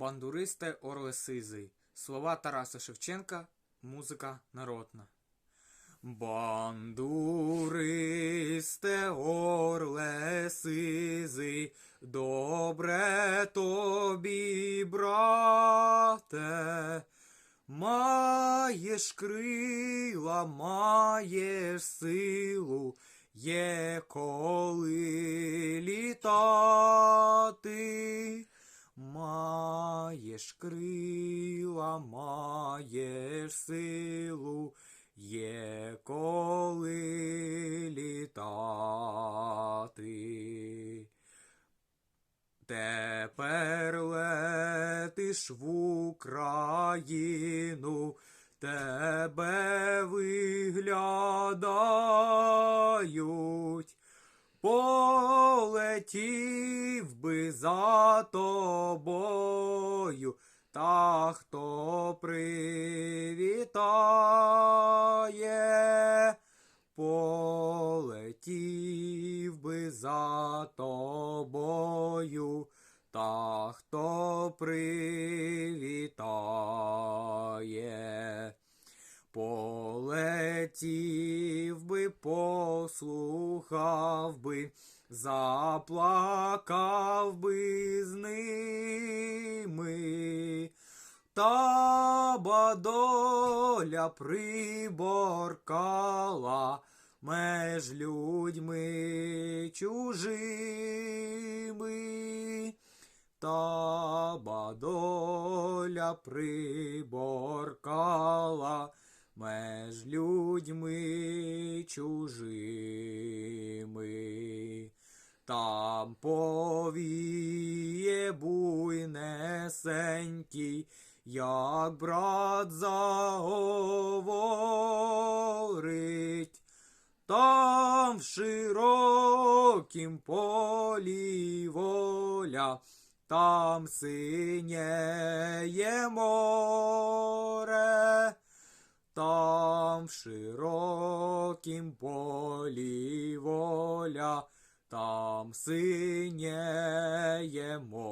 Бандуристе орле сизий. Слова Тараса Шевченка, музика народна. Бандуристе орле сизий, добре тобі, брате. Маєш крила, маєш силу, є коли літати. Маєш крила, маєш силу, є коли літати. Тепер летиш в Україну, тебе виглядають. Полетів би за тобою, та хто привітає, полетів би за тобою, та хто привітає. Полетів би, послухав би, заплакав би з ними. Та бадоля приборкала меж людьми чужими. Та бадоля приборкала меж людьми чужими. Там повіє буйнесенький, як брат заговорить. Там в широкім полі воля, там синєє море, широкім полі воля, там синєє море.